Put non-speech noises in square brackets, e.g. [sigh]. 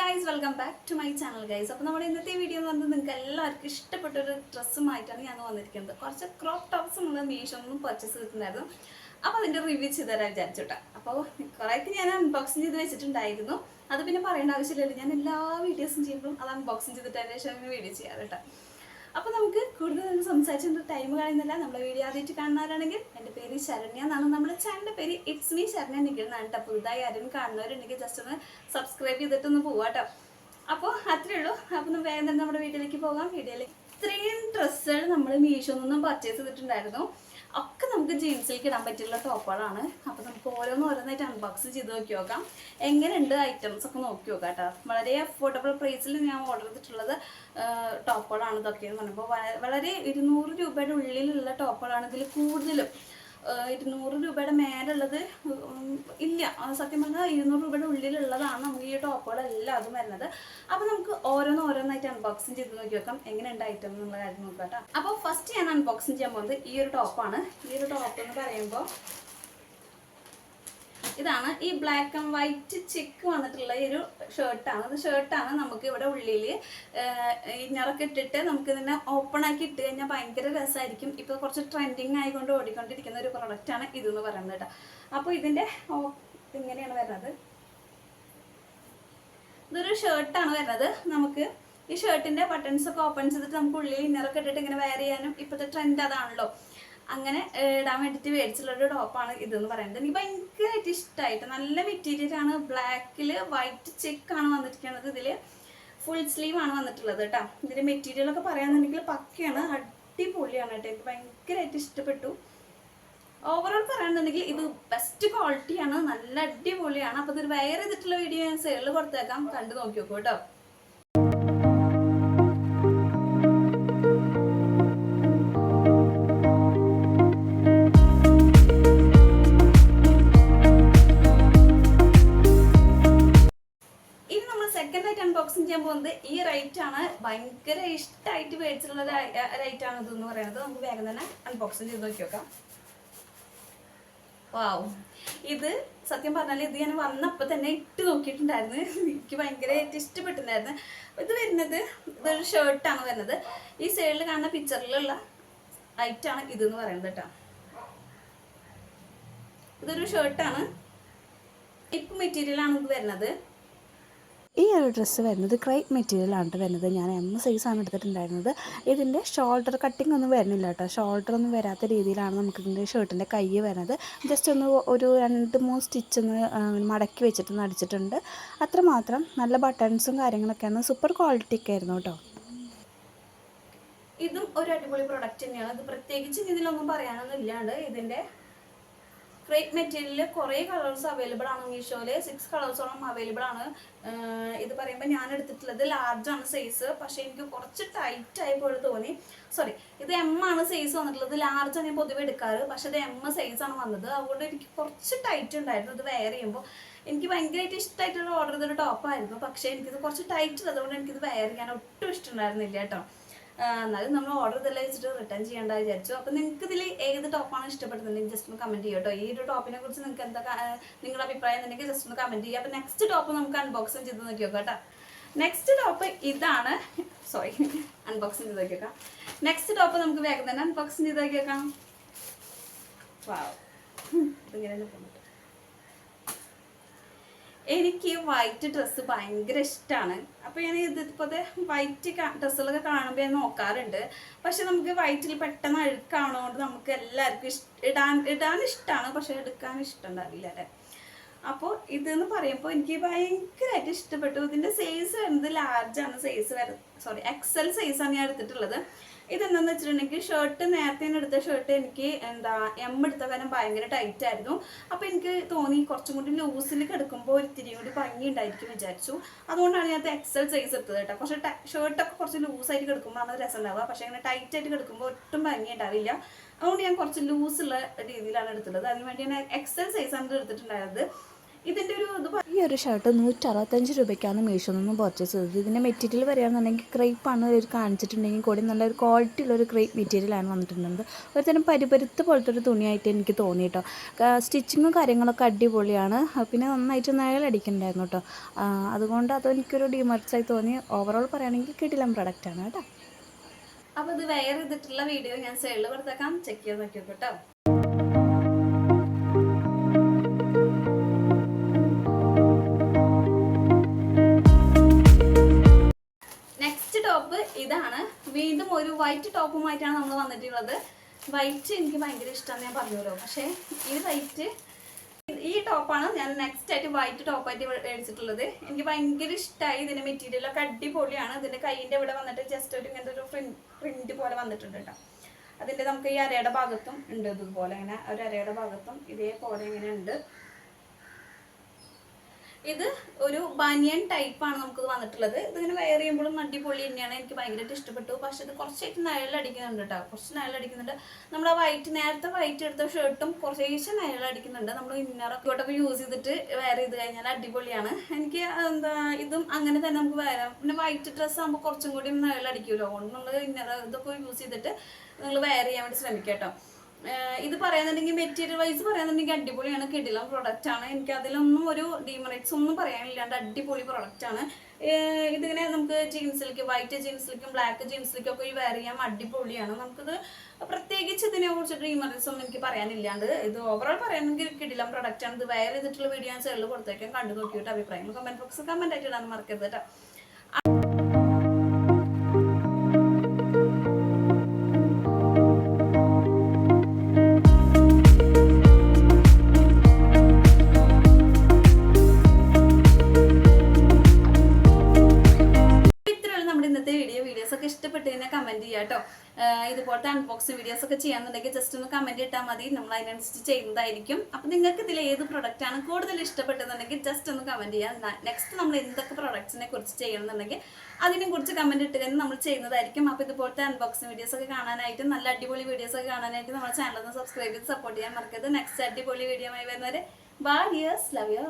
Guys welcome back to my channel guys അപ്പോൾ നമ്മുടെ ഇന്നത്തെ വീഡിയോ എന്ന് പറഞ്ഞാൽ നിങ്ങൾക്ക് എല്ലാവർക്കും ഇഷ്ടപ്പെട്ട ഒരു ഡ്രസ്സുമായിട്ടാണ് ഞാൻ വന്നിരിക്കുന്നത്. കുറച്ച് ക്രോപ്പ് ടോപ്സ് നമ്മൾ മീഷോന്നും പർച്ചേസ് ചെയ്തിട്ടുണ്ടായിരുന്നു. അപ്പോൾ അതിന്റെ റിവ്യൂ ചെയ്ത് തരാൻ വിചാരിച്ചോട്ടെ അപ്പോൾ കുറേയൊക്കെ ഞാൻ അൺബോക്സിങ് ചെയ്ത് വെച്ചിട്ടുണ്ടായിരുന്നു. അത് പിന്നെ പറയേണ്ട ആവശ്യമില്ലല്ലോ. ഞാൻ എല്ലാ വീഡിയോസും ചെയ്യുമ്പോഴും അത് അൺബോക്സിങ് ചെയ്തിട്ട് അതിന് ശേഷം വീഡിയോ ചെയ്യാറ് കേട്ടോ അപ്പോൾ നമുക്ക് കൂടുതൽ സംസാരിച്ചിട്ട് ടൈം കളയുന്നില്ല നമ്മുടെ വീഡിയോ ആദ്യമായിട്ട് കാണുന്നവരാണെങ്കിൽ എന്റെ പേര് ശരണ്യ എന്നാണ്. നമ്മുടെ ചാനലിന്റെ പേര് ഇറ്റ്സ് മീ ശരണ്യ നിൽക്കുന്നതാണ് കേട്ടോ. പുതുതായി ആരും കാണുന്നവരുണ്ടെങ്കിൽ ജസ്റ്റ് ഒന്ന് സബ്സ്ക്രൈബ് ചെയ്തിട്ടൊന്ന് പോവാട്ടോ അപ്പോൾ അത്രേ ഉള്ളൂ. അപ്പോൾ വേഗം തന്നെ നമ്മുടെ വീട്ടിലേക്ക് പോകാം. വീഡിയോയിലേക്ക് ഇത്രയും ഡ്രസ്സുകൾ നമ്മൾ മീഷോയിൽ നിന്നും പർച്ചേസ് ചെയ്തിട്ടുണ്ടായിരുന്നു. ഒക്കെ നമുക്ക് ജീൻസിലേക്ക് ഇടാൻ പറ്റിയുള്ള ടോപ്പുകളാണ്. അപ്പോൾ നമുക്ക് ഓരോന്ന് ഓരോന്നായിട്ട് അൺബോക്സ് ചെയ്ത് നോക്കി നോക്കാം. എങ്ങനെയുണ്ട് ഐറ്റംസ് ഒക്കെ നോക്കി നോക്കാം കേട്ടോ വളരെ അഫോർഡബിൾ പ്രൈസിൽ ഞാൻ ഓർഡർ ചെയ്തിട്ടുള്ളത് ടോപ്പുകളാണ്. ഇതൊക്കെ എന്ന് പറയുമ്പോൾ വളരെ ഇരുന്നൂറ് രൂപയുടെ ഉള്ളിലുള്ള ടോപ്പുകളാണ് ഇതിൽ കൂടുതലും. ഇരുന്നൂറ് രൂപയുടെ മേലുള്ളത് ഇല്ല. സത്യം പറഞ്ഞാൽ ഇരുന്നൂറ് രൂപയുടെ ഉള്ളിലുള്ളതാണ് നമുക്ക് ഈ ടോപ്പുകളെല്ലാം അതും വരുന്നത്. അപ്പോൾ നമുക്ക് ഓരോന്ന് ഓരോന്നായിട്ട് അൺബോക്സിങ് ചെയ്ത് നോക്കി വെക്കാം. എങ്ങനെയുണ്ട് ഐറ്റം എന്നുള്ള കാര്യം നോക്കാം അപ്പോൾ ഫസ്റ്റ് ഞാൻ അൺബോക്സിങ് ചെയ്യാൻ പോകുന്നത് ഈ ഒരു ടോപ്പാണ്. ഈ ഒരു ടോപ്പ് എന്ന് പറയുമ്പോൾ ഇതാണ് ഈ ബ്ലാക്ക് ആൻഡ് വൈറ്റ് ചെക്ക് വന്നിട്ടുള്ള ഒരു ഷർട്ടാണ് ഇത് ഷർട്ടാണ് നമുക്ക് ഇവിടെ ഉള്ളിൽ ഇഞ്ഞറൊക്കെ ഇട്ടിട്ട് നമുക്ക് ഇതിനെ ഓപ്പൺ ആക്കി ഇട്ട് കഴിഞ്ഞാൽ ഭയങ്കര രസമായിരിക്കും ഇപ്പോൾ കുറച്ച് ട്രെൻഡിങ് ആയിക്കൊണ്ട് ഓടിക്കൊണ്ടിരിക്കുന്ന ഒരു പ്രൊഡക്റ്റാണ് ഇതെന്ന് പറയുന്നത് കേട്ടോ. അപ്പോൾ ഇതിന്റെ ഇങ്ങനെയാണ് വരുന്നത്. ഇതൊരു ഷർട്ടാണ് വരുന്നത്. നമുക്ക് ഈ ഷർട്ടിന്റെ ബട്ടൺസ് ഒക്കെ ഓപ്പൺ ചെയ്തിട്ട് നമുക്ക് ഉള്ളിൽ ഇന്നറൊക്കെ ഇട്ടിട്ട് ഇങ്ങനെ വെയർ ചെയ്യാനും ഇപ്പോഴത്തെ ട്രെൻഡ് അതാണല്ലോ. അങ്ങനെ ഇടാൻ വേണ്ടിയിട്ട് മേടിച്ചിട്ടുള്ള ഒരു ടോപ്പാണ് ഇതെന്ന് പറയുന്നത്. എനിക്ക് ഭയങ്കരമായിട്ട് ഇഷ്ടമായിട്ട് നല്ല മെറ്റീരിയൽ ആണ്. ബ്ലാക്കിൽ വൈറ്റ് ചെക്ക് ആണ് വന്നിരിക്കുന്നത്. ഇതിൽ ഫുൾ സ്ലീവ് ആണ് വന്നിട്ടുള്ളത് കേട്ടോ. ഇതിന്റെ മെറ്റീരിയൽ ഒക്കെ പറയാന്നുണ്ടെങ്കിൽ പക്കയാണ്. അടിപൊളിയാണ് കേട്ടോ. എനിക്ക് ഭയങ്കരമായിട്ട് ഇഷ്ടപ്പെട്ടു. ഓവറോൾ പറയുന്നുണ്ടെങ്കിൽ ഇത് ബെസ്റ്റ് ക്വാളിറ്റിയാണ് നല്ല അടിപൊളിയാണ്. അപ്പോൾ ഇതൊരു വെയർ ചെയ്തിട്ടുള്ള വീഡിയോ ഞാൻ സെയിലിൽ കൊടുത്തേക്കാം. കണ്ടു നോക്കി നോക്കൂ കേട്ടോ. സെക്കൻഡ് ആയിട്ട് അൺബോക്സിങ് ചെയ്യാൻ പോകുന്നത് ഈ റൈറ്റ് ആണ്. ഭയങ്കര ഇഷ്ടമായിട്ട് മേടിച്ചിട്ടുള്ള റൈറ്റ് ആണ് ഇതെന്ന് പറയുന്നത്. നമുക്ക് വേഗം തന്നെ അൺബോക്സിങ് ചെയ്ത് നോക്കി നോക്കാം. വാവ് ഇത് സത്യം പറഞ്ഞാൽ ഇത് ഞാൻ വന്നപ്പോൾ തന്നെ ഇട്ട് നോക്കിയിട്ടുണ്ടായിരുന്നു. എനിക്ക് ഭയങ്കരമായിട്ട് ഇഷ്ടപ്പെട്ടിട്ടുണ്ടായിരുന്നു. ഇത് വരുന്നത് ഇതൊരു ഷർട്ടാണ് വരുന്നത്. ഈ സൈഡിൽ കാണുന്ന പിക്ചറിലുള്ള ഐറ്റാണ് ഇതെന്ന് പറയുന്നത് കേട്ടോ. ഇതൊരു ഷർട്ടാണ് ഇപ്പ് മെറ്റീരിയലാണ് ഇത് വരുന്നത്. ഈ ഒരു ഡ്രസ്സ് വരുന്നത് ക്രൈറ്റ് മെറ്റീരിയലാണ് വരുന്നത്. ഞാൻ എം സൈസ് ആണ് എടുത്തിട്ടുണ്ടായിരുന്നത്. ഇതിന്റെ ഷോൾഡർ കട്ടിംഗ് ഒന്നും വരുന്നില്ല കേട്ടോ. ഷോൾഡർ ഒന്നും വരാത്ത രീതിയിലാണ് നമുക്ക് ഇതിന്റെ ഷർട്ടിന്റെ കൈ വരുന്നത്. ജസ്റ്റ് ഒന്ന് ഒരു രണ്ട് മൂന്ന് സ്റ്റിച്ച് ഒന്ന് മടക്കി വെച്ചിട്ട് അടിച്ചിട്ടുണ്ട്. അത്രമാത്രം നല്ല ബട്ടൺസും കാര്യങ്ങളൊക്കെയാണ് സൂപ്പർ ക്വാളിറ്റി ഒക്കെ ആയിരുന്നു കേട്ടോ. ഇതും ഒരു അടിപൊളി പ്രൊഡക്റ്റ് തന്നെയാണ്. ഇത് പ്രത്യേകിച്ച് ഇതിലൊന്നും പറയാനൊന്നും ഇല്ലാണ്ട് ഇതിന്റെ ക്രേപ്പ് മെറ്റീരിയലിൽ കുറേ കളേഴ്സ് അവൈലബിൾ ആണ് മീഷോയിൽ സിക്സ് കളേഴ്സോളം അവൈലബിൾ ആണ്. ഇത് പറയുമ്പോൾ ഞാൻ എടുത്തിട്ടുള്ളത് ലാർജ് ആണ് സൈസ് പക്ഷേ എനിക്ക് കുറച്ച് ടൈറ്റ് ആയി പോലെ തോന്നി. സോറി ഇത് എം ആണ് സൈസ് വന്നിട്ടുള്ളത്. ലാർജ് ആണ് ഞാൻ പൊതുവെ എടുക്കാറ്. പക്ഷേ ഇത് എം സൈസ് ആണ് വന്നത്. അതുകൊണ്ട് എനിക്ക് കുറച്ച് ടൈറ്റ് ഉണ്ടായിരുന്നു. ഇത് വെയർ ചെയ്യുമ്പോൾ എനിക്ക് ഭയങ്കരമായിട്ട് ഇഷ്ടമായിട്ടുള്ള ഓർഡർ ചെയ്തൊരു ടോപ്പായിരുന്നു പക്ഷേ എനിക്കിത് കുറച്ച് ടൈറ്റ് ഉള്ളതുകൊണ്ട് എനിക്കിത് വെയർ ചെയ്യാൻ ഒട്ടും ഇഷ്ടമുണ്ടായിരുന്നില്ല കേട്ടോ. എന്നാലും നമ്മൾ ഓർഡർ ഇതെല്ലാം വെച്ചിട്ട് റിട്ടേൺ ചെയ്യേണ്ട വിചാരിച്ചു. അപ്പോൾ നിങ്ങൾക്ക് ഇതിൽ ഏത് ടോപ്പാണ് ഇഷ്ടപ്പെടുന്നുണ്ടെങ്കിൽ ജസ്റ്റ് ഒന്ന് കമന്റ് ചെയ്യട്ടോ. കേട്ടോ ഈ ഒരു ടോപ്പിനെ കുറിച്ച് നിങ്ങൾക്ക് എന്താ നിങ്ങളുടെ അഭിപ്രായം എന്നുണ്ടെങ്കിൽ ജസ്റ്റ് ഒന്ന് കമന്റ് ചെയ്യുക. അപ്പോൾ നെക്സ്റ്റ് ടോപ്പ് നമുക്ക് അൺബോക്സിങ് ചെയ്ത് നോക്കി കേട്ടോ. നെക്സ്റ്റ് ടോപ്പ് ഇതാണ് സോറി അൺബോക്സിങ് ചെയ്ത് നോക്കി നോക്കാം. നെക്സ്റ്റ് ടോപ്പ് നമുക്ക് വേഗം തന്നെ അൺബോക്സിങ് ചെയ്ത് നോക്കി നോക്കാം. വാവ് [laughs] എനിക്ക് വൈറ്റ് ഡ്രസ്സ് ഭയങ്കര ഇഷ്ടമാണ് അപ്പോൾ ഞാൻ ഇതിപ്പോൾ വൈറ്റ് ഡ്രസ്സുകളൊക്കെ കാണുമ്പോൾ ഞാൻ നോക്കാറുണ്ട്. പക്ഷെ നമുക്ക് വൈറ്റിൽ പെട്ടെന്ന് അഴുക്കാവണതുകൊണ്ട് നമുക്ക് എല്ലാവർക്കും ഇഷ്ട ഇടാൻ ഇടാൻ ഇഷ്ടമാണ് പക്ഷെ എടുക്കാൻ ഇഷ്ടമുണ്ടാവില്ല അല്ലേ? അപ്പോൾ ഇതെന്ന് പറയുമ്പോൾ എനിക്ക് ഭയങ്കരമായിട്ട് ഇഷ്ടപ്പെട്ടു. ഇതിന്റെ സൈസ് വരുന്നത് ലാർജാണ് സൈസ് വരുന്നത് സോറി എക്സൽ സൈസാണ് ഞാൻ എടുത്തിട്ടുള്ളത്. ഇതെന്താന്ന് വെച്ചിട്ടുണ്ടെങ്കിൽ ഷർട്ട് നേരത്തെ ഞാൻ എടുത്ത ഷർട്ട് എനിക്ക് എന്താ എം എടുത്ത കാരണം ഭയങ്കര ടൈറ്റ് ആയിരുന്നു. അപ്പോൾ എനിക്ക് തോന്നി കുറച്ചും കൂടി ലൂസിൽ കിടക്കുമ്പോൾ ഒരിത്തിരി കൂടി ഭംഗി ഉണ്ടായിരിക്കും വിചാരിച്ചു. അതുകൊണ്ടാണ് ഞാൻ എക്സൽ സൈസ് എടുത്തത് കേട്ടോ. കുറച്ച് ഷർട്ടൊക്കെ കുറച്ച് ലൂസായിട്ട് കിടക്കുമ്പോഴാണ് രസം ഉണ്ടാവുക. പക്ഷേ അങ്ങനെ ടൈറ്റ് ആയിട്ട് കിടക്കുമ്പോൾ ഒട്ടും ഭംഗി ഉണ്ടാവില്ല. അതുകൊണ്ട് ഞാൻ കുറച്ച് ലൂസുള്ള രീതിയിലാണ് എടുത്തിട്ടുള്ളത്. അതിന് വേണ്ടി ഞാൻ എക്സൽ സൈസാണ് എടുത്തിട്ടുണ്ടായത് ഇതിന്റെ ഒരു ഇത് ഈ ഒരു ഷർട്ട് നൂറ്റി അറുപത്തഞ്ച് രൂപയ്ക്കാണ് മീഷോയിൽ നിന്ന് പർച്ചേസ് ചെയ്തത്. ഇതിന്റെ മെറ്റീരിയൽ പറയുകയാണെന്നുണ്ടെങ്കിൽ ആണ് ഒരു കാണിച്ചിട്ടുണ്ടെങ്കിൽ കൂടി നല്ല ഒരു ക്വാളിറ്റി ഉള്ള ഒരു ക്രേപ്പ് മെറ്റീരിയലാണ് വന്നിട്ടുള്ളത്. ഒരു തരം പരിപരുത്ത് പോലത്തെ ഒരു തുണിയായിട്ട് എനിക്ക് തോന്നി കേട്ടോ സ്റ്റിച്ചിങ്ങും കാര്യങ്ങളൊക്കെ അടിപൊളിയാണ്. പിന്നെ നന്നായിട്ട് നയലടിക്കുന്നുണ്ടായിരുന്നു കേട്ടോ. അതുകൊണ്ട് അതെനിക്കൊരു ഡിമർച്ചായി തോന്നി. ഓവറോൾ പറയുകയാണെങ്കിൽ കിടിലം പ്രൊഡക്റ്റാണ് കേട്ടോ. അപ്പൊ ഇത് വെയർ ചെയ്തിട്ടുള്ള വീഡിയോ ഞാൻ സൈഡിൽ കൊടുത്തേക്കാം. ചെക്ക് ചെയ്ത് നോക്കിയോ കേട്ടോ? നെക്സ്റ്റ് ടോപ്പ് ഇതാണ്. വീണ്ടും ഒരു വൈറ്റ് ടോപ്പുമായിട്ടാണ് നമ്മൾ വന്നിട്ടുള്ളത്. വൈറ്റ് എനിക്ക് ഭയങ്കര ഇഷ്ടമാണ് ഞാൻ പറഞ്ഞല്ലോ. പക്ഷേ ഈ വൈറ്റ് ഈ ടോപ്പാണ് ഞാൻ നെക്സ്റ്റ് ആയിട്ട് വൈറ്റ് ടോപ്പായിട്ട് മേടിച്ചിട്ടുള്ളത്. എനിക്ക് ഭയങ്കര ഇഷ്ടമായി ഇതിന്റെ മെറ്റീരിയൽ ഒക്കെ അടിപൊളിയാണ്. ഇതിന്റെ കൈയിന്റെ ഇവിടെ വന്നിട്ട് ജസ്റ്റ് ഒരു ഇങ്ങനത്തെ ഒരു പ്രിന്റ് പോലെ വന്നിട്ടുണ്ട് കേട്ടോ. അതിന്റെ നമുക്ക് ഈ അരയുടെ ഭാഗത്തും ഉണ്ട് ഇതുപോലെ ഇങ്ങനെ. ഒരു അരയുടെ ഭാഗത്തും ഇതേപോലെ ഇങ്ങനെ ഉണ്ട്. ഇത് ഒരു ബനിയൻ ടൈപ്പാണ് നമുക്ക് വന്നിട്ടുള്ളത്. ഇതിങ്ങനെ വെയർ ചെയ്യുമ്പോഴും അടിപൊളി തന്നെയാണ്. എനിക്ക് ഭയങ്കരമായിട്ട് ഇഷ്ടപ്പെട്ടു. പക്ഷെ ഇത് കുറച്ചായിട്ട് നയലടിക്കുന്നുണ്ട് കേട്ടോ കുറച്ച് നയലടിക്കുന്നുണ്ട് നമ്മൾ ആ വൈറ്റ് നേരത്തെ വൈറ്റ് എടുത്ത ഷർട്ടും കുറച്ചേശ്ശെ നയലടിക്കുന്നുണ്ട് നമ്മൾ ഇന്നറൊക്കെ ഇങ്ങോട്ടൊക്കെ യൂസ് ചെയ്തിട്ട് വെയർ ചെയ്ത് കഴിഞ്ഞാൽ അടിപൊളിയാണ്. എനിക്ക് എന്താ ഇതും അങ്ങനെ തന്നെ നമുക്ക് വരാം പിന്നെ വൈറ്റ് ഡ്രസ്സ് ആകുമ്പോൾ കുറച്ചും കൂടി നയലടിക്കുമല്ലോ അതുകൊണ്ട് നമ്മൾ ഇന്നർ ഇതൊക്കെ യൂസ് ചെയ്തിട്ട് നിങ്ങൾ വെയർ ചെയ്യാൻ വേണ്ടി ശ്രമിക്കാം കേട്ടോ ഇത് പറയാന്നുണ്ടെങ്കിൽ മെറ്റീരിയൽ വൈസ് പറയാന്നുണ്ടെങ്കിൽ അടിപൊളിയാണ്. കിടിലം പ്രൊഡക്റ്റ് ആണ്. എനിക്ക് അതിലൊന്നും ഒരു ഡീമറൈറ്റ്സ് ഒന്നും പറയാനില്ലാണ്ട് അടിപൊളി പ്രൊഡക്റ്റ് ആണ്. ഇതിങ്ങനെ നമുക്ക് ജീൻസിലേക്ക് വൈറ്റ് ജീൻസിലേക്കും ബ്ലാക്ക് ജീൻസിലേക്കും ഒക്കെ വെയർ ചെയ്യാൻ അടിപൊളിയാണ്. നമുക്കിത് പ്രത്യേകിച്ച് ഇതിനെ കുറിച്ച് ഡീമറൈറ്റ്സ് ഒന്നും എനിക്ക് പറയാനില്ലാണ്ട് ഇത് ഓവറോൾ പറയാനെങ്കിൽ കിടിലം പ്രൊഡക്റ്റ് ആണ്. ഇത് വെയർ ചെയ്തിട്ടുള്ള വീഡിയോ ഞാൻ ചെറിയ കൊടുത്തേക്കാൻ കണ്ടു നോക്കിയിട്ട് അഭിപ്രായങ്ങൾ കമന്റ് ബോക്സ് കമന്റ് ആയിട്ട് ഇടാൻ മറക്കരുത് കേട്ടോ. വീഡിയോസ് ഒക്കെ ഇഷ്ടപ്പെട്ട് കഴിഞ്ഞാൽ കമന്റ് ചെയ്യാം കേട്ടോ ഇതുപോലത്തെ അൺബോക്സിങ് വീഡിയോസ് ഒക്കെ ചെയ്യാന്നുണ്ടെങ്കിൽ ജസ്റ്റ് ഒന്ന് കമന്റ് ഇട്ടാൽ മതി. നമ്മൾ അതിനനുസരിച്ച് ചെയ്യുന്നതായിരിക്കും. അപ്പൊ നിങ്ങൾക്ക് ഇതിൽ ഏത് പ്രൊഡക്റ്റ് ആണ് കൂടുതൽ ഇഷ്ടപ്പെട്ടതെന്നുണ്ടെങ്കിൽ ജസ്റ്റ് ഒന്ന് കമന്റ് ചെയ്യാം. നെക്സ്റ്റ് നമ്മൾ എന്തൊക്കെ പ്രൊഡക്ട്സിനെ കുറിച്ച് ചെയ്യണമെന്നുണ്ടെങ്കിൽ അതിനെ കുറിച്ച് കമന്റ് ഇട്ട് തന്നെ നമ്മൾ ചെയ്യുന്നതായിരിക്കും. അപ്പൊ ഇതുപോലത്തെ അൺബോക്സിങ് വീഡിയോസ് ഒക്കെ കാണാനായിട്ട് നല്ല അടിപൊളി വീഡിയോസ് ഒക്കെ കാണാനായിട്ട് നമ്മുടെ ചാനൽ ഒന്ന് സബ്സ്ക്രൈബ് ചെയ്ത് സപ്പോർട്ട് ചെയ്യാൻ മറക്കരുത്. നെക്സ്റ്റ് അടിപൊളി വീഡിയോ ആയി വരുന്നവരെ ബാ യേഴ്സ് ലവ് യു